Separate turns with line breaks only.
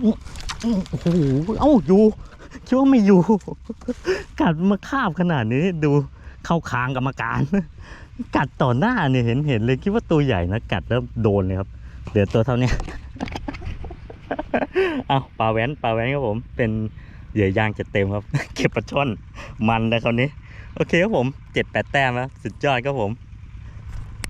โอ้โห เอ้าอยู่คิดว่าไม่อยู่ กัดมาคาบขนาดนี้ ดูเข้าคางกรรมการ กัดต่อหน้าเนี่ยเห็นเห็นเลยคิดว่าตัวใหญ่นะกัดแล้วโดนเลยครับเหลือตัวเท่านี้เอาปลาแว้นปลาแว้นครับผม เป็นเหยื่อยางจะเต็มครับ เก็บปลาช่อนมันเลยคราวนี้ โอเคครับผมเจ็ดแปดแต้มแล้วสุดยอดครับผม